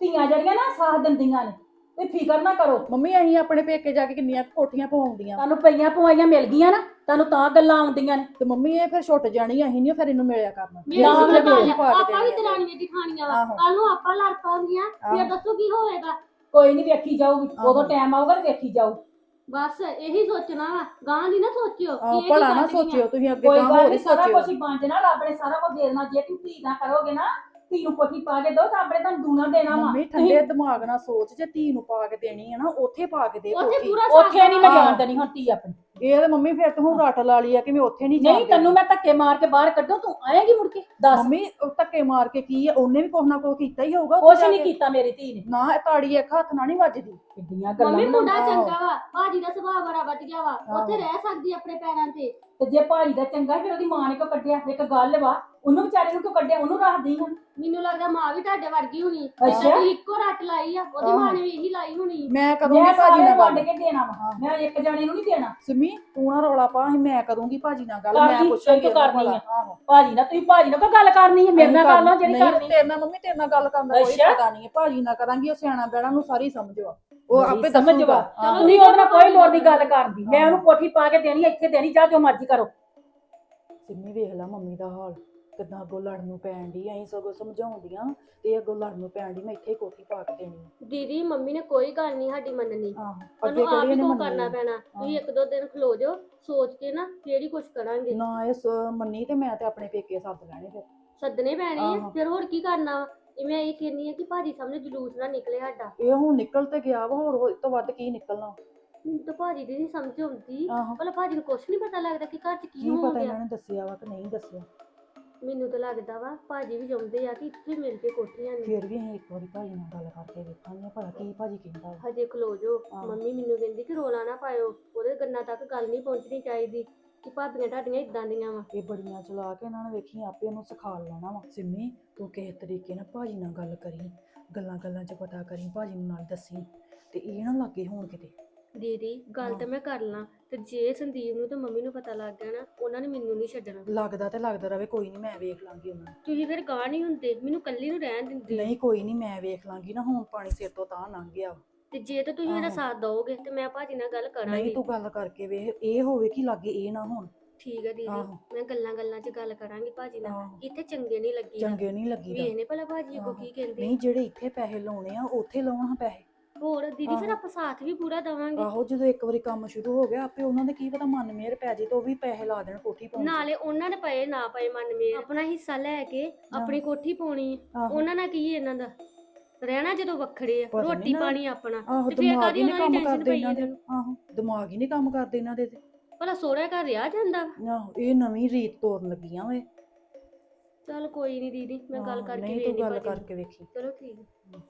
ਧੀਆਂ ਜਿਹੜੀਆਂ ਨਾ ਸਾਥ ਦਿੰਦੀਆਂ ਨੇ ਤੇ ਫਿਕਰ ਨਾ ਕਰੋ ਮੰਮੀ ਅਸੀਂ ਆਪਣੇ ਪੇਕੇ ਜਾ ਕੇ ਕਿੰਨੀਆਂ ਕੋਠੀਆਂ ਪਵਾਉਂਦੀਆਂ ਤੁਹਾਨੂੰ ਪਈਆਂ ਪਵਾਈਆਂ ਮਿਲ ਗਈਆਂ ਨਾ ਤੁਹਾਨੂੰ ਤਾਂ ਗੱਲਾਂ ਆਉਂਦੀਆਂ ਨੇ ਤੇ ਮੰਮੀ ਇਹ ਫਿਰ ਛੁੱਟ ਜਾਣੀ ਅਸੀਂ ਨਹੀਂ ਫਿਰ ਇਹਨੂੰ ਮਿਲਿਆ ਕਰਨਾ ਮੇਰੀ ਸੁਣੋ ਪਾ ਕੇ ਆਪਾਂ ਵੀ ਦੇਣੀ ਆ। ਦਰਾਣੀਆਂ ਦਿਖਾਣੀਆਂ ਵਾ ਆਹੋ। ਕੱਲ ਨੂੰ ਆਪਾਂ ਲੜ ਪਾਉਂਗੀਆਂ ਫਿਰ ਆਹੋ। ਦੱਸੋ ਕੀ ਹੋਏਗਾ ਕੋਈ ਨਹੀਂ ਵੇਖੀ ਜਾਊਗੀ ਆਹੋ। ਉਦੋਂ ਟਾਈਮ ਆਊਗਾ ਤੇ ਵੇਖੀ ਜਾਊ ਬਸ ਇਹੀ ਸੋਚਣਾ ਵਾ ਗਾਂ ਦੀ ਨਾ ਸੋਚਿਓ ਕਿ ਆਹੋ, ਇਹ ਭਲਾ ਨਾ। ਸੋਚਿਓ ਤੁਸੀਂ ਅੱਗੇ ਕੋਈ ਗਾਂ ਗੱਲ ਹੋਰ ਹੀ ਨਹੀਂ ਸਾਰਾ ਸੋਚਿਓ ਕੁਝ ਹੀ ਬਣ ਜਾਣਾ ਰੱਬ ਨੇ ਸਾਰਾ ਕੁਝ ਦੇਣਾ ਜੇ ਤੁਸੀਂ ਧੀ ਨਾ ਕਰੋਗੇ ਨਾ ਧੀ ਨੂੰ ਕੋਠੀ ਪਾ ਕੇ ਦੋ ਤਾਂ ਆਪਣੇ ਤੁਹਾਨੂੰ ਦੂਣਾ ਦੇਣਾ ਵਾ। ਮੰਮੀ ਠੰਡੇ ਦਿਮਾਗ ਨਾਲ ਸੋਚ ਜੇ ਧੀ ਨੂੰ ਪਾ ਕੇ ਦੇਣੀ ਹੈ ਨਾ ਉੱਥੇ ਪਾ ਕੇ ਦੇ ਉੱਥੇ ਕੋਠੀ। ਪੂਰਾ ਸਾਥ ਉੱਥੇ ਨਹੀਂ ਮੈਂ। ਜਾਣ ਦੇਣੀ ਹੁਣ ਧੀ ਆਪਣੀ। ਇਹ ਤੇ ਮੰਮੀ ਫਿਰ ਤੂੰ ਰੱਟ ਲਾ ਲਈ ਆ ਕਿ ਮੈਂ ਉੱਥੇ ਨਹੀਂ ਨਹੀਂ ਤੈਨੂੰ ਮੈਂ ਧੱਕੇ ਮਾਰ ਕੇ ਬਾਹਰ ਕੱਢੋ ਤੂੰ ਆਏਗੀ ਮੁੜ ਕੇ? ਦੱਸ। ਮੰਮੀ ਉਹ ਧੱਕੇ ਮਾਰ ਕੇ ਕੀ ਆ? ਉਹਨੇ ਵੀ ਕੁਛ ਨਾ ਕੁਛ ਕੀਤਾ ਹੀ ਹੋਊਗਾ ਉੱਥੇ ਕੁਛ ਜਾ ਨਹੀਂ ਕੇ। ਕੀਤਾ ਮੇਰੀ ਧੀ ਨੇ। ਨਾ ਇਹ ਤਾੜੀ ਇੱਕ ਹੱਥ ਨਾਲ ਨਹੀਂ ਵੱਜਦੀ। ਕਿੱਡੀਆਂ ਗੱਲਾਂ ਮੰਮੀ ਮੁੰਡਾ। ਚੰਗਾ ਵਾ। ਭਾਜੀ ਦਾ ਸੁਭਾਅ ਬੜਾ ਵਧੀਆ ਵਾ। ਉੱਥੇ। ਰਹਿ ਸਕਦੀ ਆਪਣੇ ਪੈਰਾਂ ਤੇ। ਤੇ ਜੇ ਭਾਈ ਦਾ ਚੰਗਾ ਫਿਰ ਉਹਦੀ ਮਾਂ ਨੇ ਕਿਉਂ ਕੱਢਿਆ? ਇੱਕ ਗੱਲ ਵਾ ਉਹਨੂੰ ਵਿਚਾਰੇ ਨੂੰ ਕਿਉਂ ਕੱਢਿਆ? ਉਹਨੂੰ ਰੱਖਦੀ ਹਾਂ ਮੈਨੂੰ ਲੱਗਦਾ ਮਾਂ ਵੀ ਤੁਹਾਡੇ ਵਰਗੀ ਹੋਣੀ। ਅੱਛਾ। ਇੱਕੋ ਰੱਟ ਲਾਈ ਆ। ਉਹਦੀ। ਮਾਂ ਨੇ ਵੀ ਇਹੀ ਲਾਈ ਹੋਣੀ। ਮੈਂ ਕਰੂੰਗੀ ਮੈਂ ਭਾਜੀ ਸਾਰੇ ਨਾਲ ਵੰਡ ਗੱਲ ਕੇ ਦੇਣਾ ਵਾ। ਹਾਂ। ਮੈਂ ਇੱਕ ਜਾਣੇ ਨੂੰ ਨਹੀਂ ਦੇਣਾ। ਸਿਮੀ ਤੂੰ ਨਾ ਰੌਲਾ ਪਾ ਅਸੀਂ ਮੈਂ ਕਰੂੰਗੀ ਭਾਜੀ ਨਾਲ ਗੱਲ ਮੈਂ ਲਈ, ਪੁੱਛਾਂਗੀ ਤੂੰ ਕਰਨੀ ਭਲਾ। ਆ। ਆਹੋ ਭਾਜੀ ਨਾਲ ਤੁਸੀਂ ਭਾਜੀ ਨਾਲ ਕੋਈ ਗੱਲ ਕਰਨੀ ਹੈ ਮੇਰੇ ਨਾਲ ਕਰ ਲਓ ਜਿਹੜੀ ਨਹੀਂ, ਕਰਨੀ ਤੇਰੇ ਨਾਲ ਮੰਮੀ ਤੇਰੇ ਨਾਲ ਗੱਲ ਕਰਨ ਦਾ ਕੋਈ ਅੱਛਾ। ਪਤਾ ਨਹੀਂ ਹੈ ਭਾਜੀ ਨਾਲ ਕਰਾਂਗੀ ਉਹ ਸਿਆਣਾ ਬੈਣਾ ਨੂੰ ਸਾਰੀ ਸਮਝ ਵਾ ਉਹ ਆਪੇ ਸਮਝ ਦੱਸੂਗਾ। ਹਾਂ। ਤੁਸੀਂ ਉਹਦੇ ਨਾਲ ਕੋਈ ਲੋੜ ਦੀ ਗੱਲ ਕਰਦੀ ਮੈਂ। ਉਹਨੂੰ ਕੋਠੀ ਪਾ ਕੇ ਦੇਣੀ ਇੱਥੇ ਦੇਣੀ ਜਾਂ ਜੋ ਮਰਜ਼ੀ ਕਰੋ ਸਿੰਮੀ ਵੇਖ ਲੈ ਮੰਮੀ ਦਾ ਹਾਲ ਕਿਦਾਂ ਅੱਗੋਂ ਲੜਨ ਨੂੰ ਪੈਣ ਦੀ ਅਸੀਂ ਸਗੋਂ ਸਮਝਾਉਂਦੀਆਂ ਤੇ ਅੱਗੋਂ ਲੜਨ ਨੂੰ ਪੈਣ ਦੀ ਮੈਂ ਇੱਥੇ ਹੀ ਕੋਠੀ ਪਾ ਕੇ ਦੇਣੀ ਆ। ਦੀਦੀ ਮੰਮੀ ਨੇ ਕੋਈ ਗੱਲ ਨਹੀਂ ਸਾਡੀ ਮੰਨਣੀ। ਆਹੋ ਅੱਗੇ ਤੁਹਾਨੂੰ ਆਪ ਕਿਹੜੀ ਹੀ ਨੇ ਕੋ ਕਰਨਾ ਪੈਣਾ। ਤੁਸੀਂ ਇੱਕ ਦੋ ਦਿਨ ਖਲੋ ਜਾਓ ਸੋਚ ਕੇ ਨਾ ਹੀ ਕੁਝ ਕਰਾਂਗੇ। ਨਾ ਇਹ ਸ- ਮੰਨੀ ਤੇ ਮੈਂ ਤੇ ਆਪਣੇ ਪੇਕੇ ਸੱਦ ਲੈਣੇ ਫਿਰ। ਸੱਦਣੇ ਪੈਣੇ ਆ। ਆਹੋ। ਫਿਰ ਹੋਰ ਕੀ ਕਰਨਾ ਵਾ? ਇਹ ਮੈਂ ਇਹ ਕਹਿੰਨੀ ਆ ਕਿ ਭਾਜੀ ਸਾਹਮਣੇ ਜਲੂਸ ਨਾ ਨਿਕਲੇ ਸਾਡਾ। ਇਹ ਹੁਣ ਨਿਕਲ ਤੇ ਗਿਆ ਵਾ ਹੋਰ ਇਸ ਤੋਂ ਵੱਧ ਕੀ ਨਿਕਲਣਾ? ਮੈਨੂੰ ਤਾਂ ਭਾਜੀ ਦੀ ਨਹੀਂ ਸਮਝ ਆਉਂਦੀ। ਆਹੋ। ਭਲਾ ਭਾਜੀ ਨੂੰ ਕੁਝ ਨਹੀਂ ਪਤਾ ਲੱਗਦਾ ਕਿ ਘਰ 'ਚ ਕੀ ਕੀ ਹੋ ਪਤਾ ਗਿਆ ਇਹਨਾਂ ਨੇ ਦੱਸਿਆ ਵਾ ਕਿ ਨਹੀਂ ਦੱਸਿਆ। ਮੈਨੂੰ ਤਾਂ ਲੱਗਦਾ ਵਾ ਭਾਜੀ ਵੀ ਚਾਹੁੰਦੇ ਆ ਕਿ ਇੱਥੇ ਮਿਲ ਕੇ ਕੋਠੀਆਂ ਨੇ ਫਿਰ ਵੀ ਅਸੀਂ ਇੱਕ ਵਾਰੀ ਭਾਜੀ ਨਾਲ ਗੱਲ ਕਰਕੇ ਵੇਖਾਂਗੇ ਭਲਾ ਕੀ ਭਾਜੀ ਕਹਿੰਦਾ ਵਾ। ਹਜੇ ਖਲੋ ਜੋ ਆਹੋ। ਮੰਮੀ ਮੈਨੂੰ ਕਹਿੰਦੀ ਕਿ ਰੋਲਾ ਨਾ ਪਾਇਓ ਉਹਦੇ ਕੰਨਾਂ ਤੱਕ ਗੱਲ ਨਹੀਂ ਪਹੁੰਚਣੀ ਚਾਹੀਦੀ ਕਿ ਭਾਬੀਆਂ ਤੁਹਾਡੀਆਂ ਇਦਾਂ ਦੀਆਂ ਵਾ। ਇਹ ਬੜੀਆਂ ਚਲਾ ਕੇ ਇਹਨਾਂ ਨੇ ਵੇਖੀ ਆਪੇ ਉਹਨੂੰ ਸਿਖਾ ਲੈਣਾ ਵਾ। ਸਿੰਮੀ ਤੂੰ ਕਿਸੇ ਤਰੀਕੇ ਨਾਲ ਭਾਜੀ ਨਾਲ ਗੱਲ ਕਰੀ ਗੱਲਾਂ ਗੱਲਾਂ 'ਚ ਪਤਾ ਕਰੀ ਭਾਜੀ ਨੂੰ ਨਾਲ ਦੱਸੀ ਤੇ ਇਹ ਨਾ ਲੱਗੇ ਹੋਣ ਕਿਤੇ। ਦੀਦੀ ਗੱਲ ਤਾਂ ਮੈਂ ਕਰ ਲਾਂ। ਤੇ ਜੇ ਸੰਦੀਪ ਨੂੰ ਤੇ ਮੰਮੀ ਨੂੰ ਪਤਾ ਲੱਗ ਗਿਆ ਨਾ ਉਹਨਾਂ ਨੇ ਮੈਨੂੰ ਨਹੀਂ ਛੱਡਣਾ। ਲੱਗਦਾ ਤੇ ਲੱਗਦਾ ਰਵੇ ਕੋਈ ਨਹੀਂ ਮੈਂ ਵੇਖ ਲਾਂਗੀ ਉਹਨਾਂ ਨੂੰ। ਤੁਸੀਂ ਫਿਰ ਗਾਹ ਨਹੀਂ ਹੁੰਦੇ ਮੈਨੂੰ ਕੱਲੀ ਨੂੰ ਰਹਿਣ ਦਿੰਦੇ। ਨਹੀਂ ਕੋਈ ਨਹੀਂ ਮੈਂ ਵੇਖ ਲਾਂਗੀ ਨਾ ਹੁਣ ਪਾਣੀ ਸਿਰ ਤੋਂ ਤਾਂ ਲੰਘ ਗਿਆ। ਵਾ। ਤੇ ਜੇ ਤਾਂ ਤੁਸੀਂ ਮੇਰਾ। ਸਾਥ ਦਓਗੇ ਤੇ ਮੈਂ ਭਾਜੀ ਨਾਲ ਗੱਲ ਨਹੀਂ ਕਰਾਂਗੀ ਤੂੰ ਗੱਲ ਕਰਕੇ ਵੇਖ ਇਹ ਹੋਵੇ ਕਿ ਲਾਗੇ ਇਹ ਨਾ ਹੋਣ। ਠੀਕ ਹੈ ਦੀਦੀ ਮੈਂ ਗੱਲਾਂ ਗੱਲਾਂ 'ਚ ਗੱਲ ਕਰਾਂਗੀ ਭਾਜੀ ਨਾਲ। ਇੱਥੇ ਚੰਗੇ ਨਹੀਂ ਲੱਗੀ ਚੰਗੇ ਨਹੀਂ ਲੱਗੀਦਾ। ਵੇਖਨੇ ਭਲਾ ਭਾਜੀ ਕੋ। ਕੀ ਕਹਿੰਦੇ। ਨਹੀਂ ਜਿਹੜੇ ਇੱਥੇ ਪੈਸੇ ਲਾਉਣੇ ਆ ਉੱਥੇ ਲਾਉਣ ਹਾਂ ਪੈਸੇ। ਹੋਰ ਦੀਦੀ ਫਿਰ ਆਹੋ। ਆਪਾਂ ਸਾਥ ਵੀ ਪੂਰਾ ਦਵਾਂਗੇ। ਆਹੋ ਜਦੋਂ ਇੱਕ ਵਾਰੀ ਕੰਮ ਸ਼ੁਰੂ ਹੋ ਗਿਆ ਆਪੇ ਉਹਨਾਂ ਦੇ ਕੀ ਪਤਾ ਮਨ ਮੇਰ ਪੈ ਜੇ ਤਾਂ ਉਹ ਵੀ ਪੈਸੇ ਲਾ ਦੇਣ ਕੋਠੀ ਪਾਉਣ 'ਚ। ਨਾਲੇ ਉਹਨਾਂ ਨੇ ਪਏ ਨਾ ਪਏ ਮਨ ਮੇ ਆਪਣਾ ਹਿੱਸਾ ਲੈ ਕੇ ਆਪਣੀ ਕੋਠੀ ਪਾਉਣੀ ਆਹੋ। ਉਹਨਾਂ ਨਾਲ ਕੀ ਇਹਨਾਂ ਦਾ? ਰਹਿਣਾ ਜਦੋਂ ਵੱਖਰੇ ਆ ਪਤਾ ਨੀ ਰੋਟੀ ਨਾ। ਪਾਣੀ ਆਪਣਾ। ਆਹੋ ਤੇ ਫਿਰ ਦਿਮਾਗ ਕਾਹਦੀ ਹੀ ਨਹੀਂ ਉਹਨਾਂ ਦੀ ਕੰਮ ਟੈਨਸ਼ਨ ਕਰਦੇ ਪਈ ਇਹਨਾਂ ਦੇ। ਇਹਨਾਂ ਨੂੰ? ਆਹੋ ਦਿਮਾਗ ਹੀ ਨਹੀਂ ਕੰਮ ਕਰਦੇ ਇਹਨਾਂ ਦੇ ਤੇ। ਭਲਾ ਸੋਹਰੇ ਘਰ ਰਿਹਾ ਜਾਂਦਾ ਵਾ। ਆਹੋ ਇਹ ਨਵੀਂ ਰੀਤ ਤੋਰਨ ਲੱਗੀਆਂ ਓਏ ਚੱਲ ਕੋਈ ਨਹੀਂ ਦੀਦੀ ਮੈਂ ਗੱਲ ਆਹੋ, ਕਰਕੇ ਨਹੀਂ ਵੇਖਦੀ ਗੱਲ ਭਾਜੀ ਨੂੰ। ਕਰਕੇ ਵੇਖੀ। ਚਲੋ ਠੀਕ ਹੈ।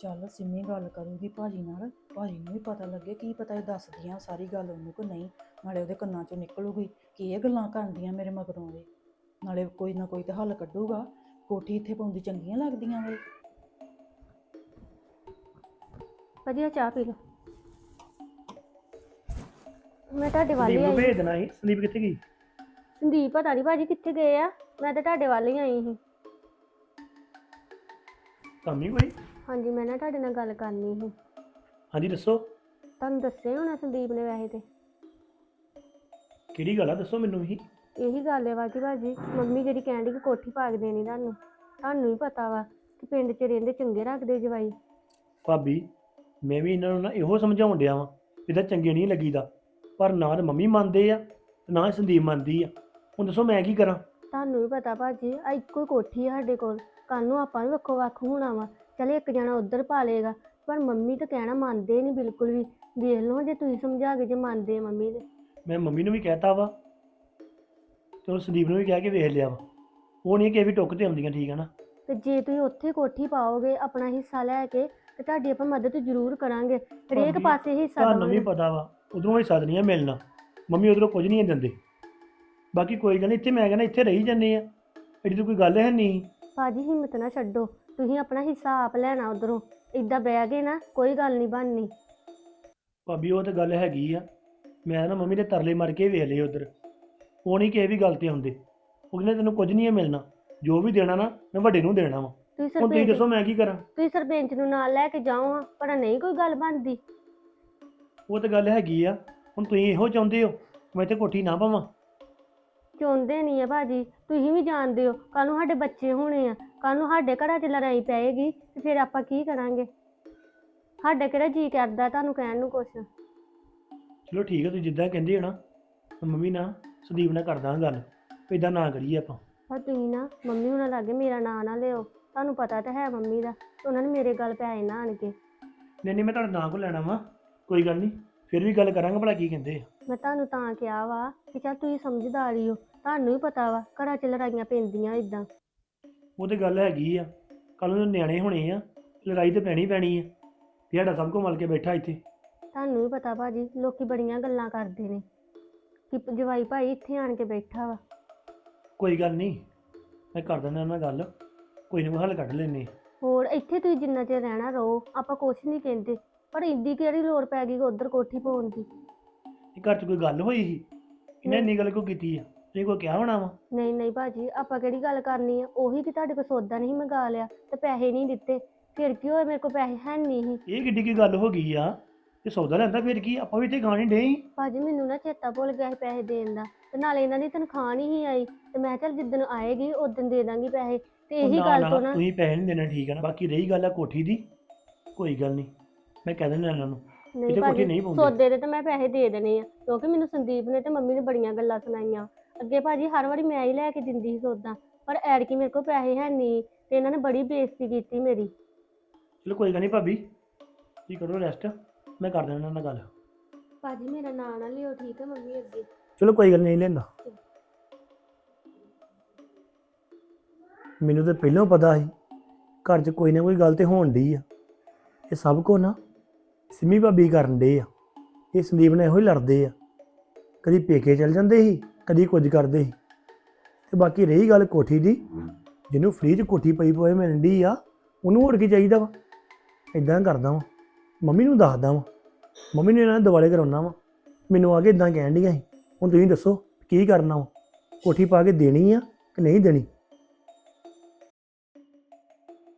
ਚੱਲ ਸਿੰਮੀ ਗੱਲ ਕਰੂਗੀ ਭਾਜੀ ਨਾਲ। ਭਾਜੀ ਨੂੰ ਵੀ ਪਤਾ ਲੱਗੇ ਕੀ ਪਤਾ ਇਹ ਦੱਸਦੀਆਂ ਸਾਰੀ ਗੱਲ ਉਹਨੂੰ ਕਿ ਨਹੀਂ। ਨਾਲੇ ਉਹਦੇ ਕੰਨਾਂ ਚੋਂ ਨਿਕਲੂਗੀ ਕਿ ਇਹ ਗੱਲਾਂ ਕਰਦੀਆਂ ਮੇਰੇ ਮਗਰੋਂ ਦੇ ਨਾਲੇ ਕੋਈ ਨਾ ਕੋਈ ਤਾਂ ਹੱਲ ਕੱਢੂਗਾ। ਕੋਠੀ ਇੱਥੇ ਪਾਉਂਦੀ ਚੰਗੀਆਂ ਲੱਗਦੀਆਂ ਵੇ ਵਧੀਆ ਚਾਹ ਪੀ ਲਓ। ਮੈਂ ਤੁਹਾਡੇ ਵੱਲ ਹੀ ਸੰਦੀਪ ਨੂੰ ਆਈ। ਭੇਜ ਦੇਣਾ ਸੀ। ਸੰਦੀਪ ਕਿੱਥੇ ਗਈ? ਸੰਦੀਪ ਪਤਾ ਨਹੀਂ ਭਾਜੀ ਕਿੱਥੇ ਗਏ ਆ? ਮੈਂ ਤਾਂ ਤੁਹਾਡੇ ਵੱਲ ਹੀ ਆਈ ਸੀ। ਕੰਮ ਹੀ ਕੋਈ? ਹਾਂਜੀ ਮੈਂ ਨਾ ਤੁਹਾਡੇ ਨਾਲ ਗੱਲ ਕਰਨੀ ਸੀ। ਹਾਂਜੀ ਦੱਸੋ। ਤੁਹਾਨੂੰ ਦੱਸਿਆ ਹੀ ਹੋਣਾ ਸੰਦੀਪ ਨੇ ਵੈਸੇ ਤੇ। ਕਿਹੜੀ ਗੱਲ ਆ? ਦੱਸੋ ਮੈਨੂੰ ਵੀ। ਇਹੀ ਗੱਲ ਹੈ ਬਾਕੀ ਭਾਜੀ ਮੰਮੀ ਜਿਹੜੀ ਕਹਿੰਦੀ ਕਿ ਕੋਠੀ ਪਾ ਕੇ ਦੇਣੀ ਤੁਹਾਨੂੰ ਤੁਹਾਨੂੰ ਵੀ ਪਤਾ ਵਾ ਕਿ ਪਿੰਡ 'ਚ ਰਹਿੰਦੇ ਚੰਗੇ ਰੱਖਦੇ ਜਵਾਈ। ਭਾਬੀ ਮੈਂ ਵੀ ਇਹਨਾਂ ਨੂੰ ਨਾ ਇਹੋ ਸਮਝਾਉਣ ਡਿਆ ਵਾਂ ਵੀ ਤਾਂ ਚੰਗੇ ਨਹੀਂ ਲੱਗੀਦਾ ਪਰ ਨਾ ਤਾਂ ਮੰਮੀ ਮੰਨਦੇ ਆ ਤੇ ਨਾ ਹੀ ਸੰਦੀਪ ਮੰਨਦੀ ਆ। ਹੁਣ ਦੱਸੋ ਮੈਂ ਕੀ ਕਰਾਂ? ਤੁਹਾਨੂੰ ਵੀ ਪਤਾ ਭਾਜੀ ਆ ਇੱਕੋ ਹੀ ਕੋਠੀ ਆ ਸਾਡੇ ਕੋਲ ਕੱਲ ਨੂੰ ਆਪਾਂ ਵੀ ਵੱਖੋ ਵੱਖ ਹੋਣਾ ਵਾ। ਚਲੇ ਇੱਕ ਜਣਾ ਉੱਧਰ ਪਾ ਲਏਗਾ ਪਰ ਮੰਮੀ ਤਾਂ ਕਹਿਣਾ ਮੰਨਦੇ ਨਹੀਂ ਬਿਲਕੁਲ ਵੀ। ਦੇਖ ਲਓ ਜੇ ਤੁਸੀਂ ਸਮਝਾ ਕੇ ਜੇ ਮੰਨਦੇ ਆ ਮੰਮੀ ਤੇ। ਮੈਂ ਮੰਮੀ ਨੂੰ ਵੀ ਕਹਿਤਾ ਵਾ ਤੇ ਉਹ ਸੰਦੀਪ ਨੂੰ ਵੀ ਕਹਿ ਕੇ ਵੇਖ ਲਿਆ ਵਾ। ਉਹ ਨਹੀਂ ਕਿ ਇਹ ਵੀ ਟੁੱਕ ਤੇ ਆਉਂਦੀਆਂ ਠੀਕ ਆ ਨਾ? ਤੇ ਜੇ ਤੁਸੀਂ ਉੱਥੇ ਕੋਠੀ ਪਾਓਗੇ ਆਪਣਾ ਹਿੱਸਾ ਲੈ ਕੇ ਤੇ ਤੁਹਾਡੀ ਆਪਾਂ ਮਦਦ ਜ਼ਰੂਰ ਕਰਾਂਗੇ। ਹਰੇਕ ਭਾਬੀ, ਪਾਸੇ ਹਿੱਸਾ ਤੁਹਾਨੂੰ ਵੀ ਦਵਾਂਗੇ। ਪਤਾ ਵਾ ਉਧਰੋਂ ਹਿੱਸਾ ਤਾਂ ਨਹੀਂ ਆ ਮਿਲਣਾ। ਮੰਮੀ ਉਧਰੋਂ ਕੁਝ ਨਹੀਂ ਦਿੰਦੇ। ਬਾਕੀ ਕੋਈ ਗੱਲ ਨਹੀਂ ਇੱਥੇ ਮੈਂ ਕਹਿੰਦਾ ਇੱਥੇ ਰਹੀ ਜੰਨੇ ਆ। ਐਡੀ ਤਾਂ ਕੋਈ ਗੱਲ ਹੈ ਨਹੀਂ। ਭਾਜੀ ਹਿੰਮਤ ਨਾ ਛੱਡੋ। ਤੁਸੀਂ ਆਪਣਾ ਹਿੱਸਾ ਆਪ ਲੈਣਾ ਉਧਰੋਂ। ਇਦਾਂ ਬਹਿ ਗਏ ਨਾ ਕੋਈ ਗੱਲ ਨਹੀਂ ਬਣਨੀ। ਭਾਬੀ ਉਹ ਤਾਂ ਗੱਲ ਹੈਗੀ ਆ। ਮੈਂ ਨਾ ਮੰਮੀ ਦੇ ਤਰਲੇ ਮਾਰ ਕੇ ਵੇਖ ਲਏ ਉਧਰ। ਉਹ ਨਹੀਂ ਕਿਸੇ ਵੀ ਗੱਲ ਤੇ ਹੁੰਦੇ ਉਹ ਕਹਿੰਦੇ ਤੈਨੂੰ ਕੁਝ ਨਹੀਂ ਹੈ ਮਿਲਣਾ। ਜੋ ਵੀ ਦੇਣਾ ਨਾ ਮੈਂ ਵੱਡੇ ਨੂੰ ਦੇਣਾ ਵਾ। ਤੁਸੀਂ ਹੁਣ ਤੁਸੀਂ ਸਰਪੰਚ ਦੱਸੋ ਮੈਂ ਕੀ ਕਰਾਂ? ਤੁਸੀਂ ਸਰਪੰਚ ਨੂੰ ਨਾਲ ਲੈ ਕੇ ਜਾਓ ਹਾਂ ਪਰ ਨਹੀਂ ਕੋਈ ਗੱਲ ਬਣਦੀ। ਉਹ ਤਾਂ ਗੱਲ ਹੈਗੀ ਆ। ਹੁਣ ਤੁਸੀਂ ਇਹੋ ਚਾਹੁੰਦੇ ਹੋ ਮੈਂ ਇੱਥੇ ਕੋਠੀ ਨਾ ਪਾਵਾਂ। ਚਾਹੁੰਦੇ ਨਹੀਂ ਆ ਭਾਜੀ। ਤੁਸੀਂ ਵੀ ਜਾਣਦੇ ਹੋ ਕੱਲ ਨੂੰ ਸਾਡੇ ਬੱਚੇ ਹੋਣੇ ਆ। ਕੱਲ ਨੂੰ ਸਾਡੇ ਘਰਾਂ 'ਚ ਲੜਾਈ ਪਏਗੀ ਤੇ ਫਿਰ ਆਪਾਂ ਕੀ ਕਰਾਂਗੇ? ਸਾਡੇ ਕਿਹੜਾ ਜੀ ਕਰਦਾ ਤੁਹਾਨੂੰ ਕਹਿਣ ਨੂੰ ਕੁਛ? ਚਲੋ ਠੀਕ ਹੈ ਤੁਸੀਂ ਜਿੱਦਾਂ ਕਹਿੰਦੇ ਹੋ ਨਾ ਮੈਂ ਮੰਮੀ ਨਾਲ ਸੰਦੀਪ ਨਾਲ ਕਰਦਾ ਗੱਲ ਇਦਾਂ ਨਾ ਕਰੀਏ ਆਪਾਂ। ਪਰ ਤੁਸੀਂ ਨਾ ਮੰਮੀ ਹੁਣਾਂ ਲਾਗੇ ਮੇਰਾ ਨਾਂ ਨਾ ਲਿਓ ਤੁਹਾਨੂੰ ਪਤਾ ਤਾਂ ਹੈ ਮੰਮੀ ਦਾ ਉਹਨਾਂ ਨੇ ਮੇਰੇ ਗੱਲ ਪੈ ਨਾ ਆਣ ਕੇ। ਨਹੀਂ ਨਹੀਂ ਮੈਂ ਤੁਹਾਡਾ ਨਾਂ ਕੋ ਲੈਣਾ ਵਾ ਕੋਈ ਗੱਲ ਨਹੀਂ ਫਿਰ ਵੀ ਗੱਲ ਕਰਾਂਗੇ ਭਲਾ ਕੀ ਕਹਿੰਦੇ ਆ। ਮੈਂ ਤੁਹਾਨੂੰ ਤਾਂ ਕਿਹਾ ਵਾ ਕਿ ਚੱਲ ਤੁਸੀਂ ਸਮਝਦਾਰ ਹੀ ਹੋ ਤੁਹਾਨੂੰ ਵੀ ਪਤਾ ਵਾ ਘਰਾਂ 'ਚ ਲੜਾਈਆਂ ਪੈਂਦੀਆਂ ਇਦਾਂ ਉਹ ਤੇ ਗੱਲ ਹੈਗੀ ਆ। ਕੱਲ ਨੂੰ ਨਿਆਣੇ ਹੋਣੇ ਆ ਲੜਾਈ ਤੇ ਪੈਣੀ ਪੈਣੀ ਆ। ਤੇ ਸਾਡਾ ਸਭ ਕੋ ਮਲ ਕੇ ਬੈਠਾ ਇੱਥੇ। ਤੁਹਾਨੂੰ ਵੀ ਪਤਾ ਭਾਜੀ ਲੋਕੀ ਬੜੀਆਂ ਗੱਲਾਂ ਕਰਦੇ ਨੇ ਕਿ ਜਵਾਈ ਭਾਈ ਇੱਥੇ ਆਣ ਕੇ ਬੈਠਾ ਵਾ। ਕੋਈ ਗੱਲ ਨਹੀਂ ਮੈਂ ਕਰ ਦਿੰਦਾ ਉਹਨਾਂ ਨਾਲ ਗੱਲ। ਕੋਈ ਨਾ ਹੱਲ ਕੱਢ ਲੈਨੇ। ਹੋਰ ਇੱਥੇ ਤੁਸੀਂ ਜਿੰਨਾ ਚਿਰ ਰਹਿਣਾ ਰਹੋ ਆਪਾਂ ਕੁਛ ਨਹੀਂ ਕਹਿੰਦੇ। ਪਰ ਇੰਦੀ ਕਿਹੜੀ ਲੋੜ ਪੈ ਗਈ ਉਧਰ ਕੋਠੀ ਪਾਉਣ ਦੀ? ਇਹ ਘਰ 'ਚ ਕੋਈ ਗੱਲ ਹੋਈ ਸੀ? ਇਹਨੇ ਇੰਨੀ ਗੱਲ ਕਿਉਂ ਕੀਤੀ ਆ? ਤੁਸੀਂ ਕੋਈ ਕਿਹਾ ਹੋਣਾ ਵਾ? ਨਹੀਂ ਨਹੀਂ ਭਾਜੀ ਆਪਾਂ ਕਿਹੜੀ ਗੱਲ ਕਰਨੀ ਆ? ਉਹੀ ਕਿ ਤੁਹਾਡੇ ਕੋਲ ਸੌਦਾ ਨਹੀਂ ਮੰਗਾ ਲਿਆ ਤੇ ਪੈਸੇ ਨਹੀਂ ਦਿੱਤੇ। ਫਿਰ ਕੀ ਹੋਇਆ? ਮੇਰੇ ਕੋਲ ਪੈਸੇ ਹੈ ਨਹੀਂ ਸੀ। ਇਹ ਕਿੱਡੀ ਕੀ ਗੱਲ ਹੋ ਗਈ ਆ? ਤੇ ਸੌਦਾ ਲੈਂਦਾ ਫਿਰ ਕੀ? ਆਪਾਂ ਵੀ ਇੱਥੇ ਗਾਣੇ ਡੇ ਭਾਜੀ ਮੈਨੂੰ ਨਾ ਚੇਤਾ ਭੁੱਲ ਗਿਆ ਸੀ ਪੈਸੇ ਦੇਣ ਦਾ। ਤੇ ਨਾਲੇ ਇਹਨਾਂ ਦੀ ਤਨਖਾਹ ਨਹੀਂ ਸੀ ਆਈ। ਤੇ ਮੈਂ ਚੱਲ ਜਿੱਦਣ ਆਏਗੀ ਉਦੋਂ ਦੇ ਦਾਂਗੀ ਪੈਸੇ। ਤੇ ਇਹੀ ਗੱਲ ਤੋਂ ਨਾ ਤੁਸੀਂ ਪੈਸੇ ਨਹੀਂ ਦੇਣਾ ਠੀਕ ਆ ਨਾ? ਬਾਕੀ ਰਹੀ ਗੱਲ ਆ ਕੋਠੀ ਦੀ। ਕੋਈ ਗੱਲ ਨਹੀਂ। ਮੈਂ ਕਹਿ ਦਿੰਦਾ ਇਹਨਾਂ ਨੂੰ। ਨਹੀਂ ਕੋਠੀ ਭਾਜੀ ਨਹੀਂ ਪਾਉਂਦੇ। ਸੌਦੇ ਦੇ ਤਾਂ ਮੈਂ ਪੈਸੇ ਦੇ ਦੇਣੇ ਆ। ਕਿਉਂਕਿ ਮੈਨੂੰ ਸੰਦੀਪ ਨੇ ਤੇ ਮੰਮੀ ਨੇ ਬੜੀਆਂ ਗੱਲਾਂ ਸੁਣਾਈਆਂ। ਅੱਗੇ ਭਾਜੀ ਹਰ ਵਾਰੀ ਮੈਂ ਹੀ ਲੈ ਕੇ ਦਿੰਦੀ ਸੀ ਸੌਦਾ ਪਰ ਐਰਕੀ ਮੇਰੇ ਕੋਲ ਪੈਸੇ ਹੈ ਨਹੀਂ ਤੇ ਇਹਨਾਂ ਨੇ ਬੜੀ ਬੇਇੱਜ਼ਤੀ ਕੀਤੀ ਮੇਰੀ। ਚਲੋ ਕੋਈ ਗੱਲ ਨਹੀਂ ਭਾਬੀ ਤੁਸੀਂ ਕਰੋ ਰੈਸਟ ਮੈਂ ਕਰ ਦਿੰਦਾ ਇਹਨਾਂ ਨਾਲ ਗੱਲ। ਭਾਜੀ ਮੇਰਾ ਨਾਂ ਨਾ ਲਿਓ ਠੀਕ ਹੈ ਮੰਮੀ ਅੱਗੇ। ਚਲੋ ਕੋਈ ਗੱਲ ਨਹੀਂ ਲੈਂਦਾ। ਮੈਨੂੰ ਤਾਂ ਪਹਿਲਾਂ ਪਤਾ ਸੀ ਘਰ 'ਚ ਕੋਈ ਨਾ ਕੋਈ ਗੱਲ ਤੇ ਹੋਣ ਡਈ ਆ। ਇਹ ਸਭ ਕੋ ਨਾ ਸਿੰਮੀ ਭਾਬੀ ਕਰਨ ਡੇ ਆ। ਇਹ ਸੰਦੀਪ ਨਾਲ ਇਹੋ ਹੀ ਲੜਦੇ ਆ। ਕਦੀ ਪੇਕੇ ਚਲ ਜਾਂਦੇ ਸੀ ਕਦੀ ਕੁਝ ਕਰਦੇ ਸੀ। ਤੇ ਬਾਕੀ ਰਹੀ ਗੱਲ ਕੋਠੀ ਦੀ ਜਿਹਨੂੰ ਫ੍ਰੀ 'ਚ ਕੋਠੀ ਪਈ ਪੋਏ ਮਿਲਣ ਡਈ ਆ ਉਹਨੂੰ ਹੋਰ ਕੀ ਚਾਹੀਦਾ ਵਾ? ਇਦਾਂ ਕਰਦਾ ਵਾਂ। ਮੰਮੀ ਨੂੰ ਦੱਸਦਾ ਵਾਂ। ਮੰਮੀ ਨੇ ਇਹਨਾਂ ਦੇ ਦਿਵਾਲੇ ਕਰਾਉਣਾ ਵਾ। ਮੈਨੂੰ ਆ ਕੇ ਇਦਾਂ ਕਹਿਣ ਡੀਆਂ ਸੀ ਹੁਣ ਤੁਸੀਂ ਦੱਸੋ ਕੀ ਕਰਨਾ ਵਾ? ਕੋਠੀ ਪਾ ਕੇ ਦੇਣੀ ਆ ਕਿ ਨਹੀਂ ਦੇਣੀ?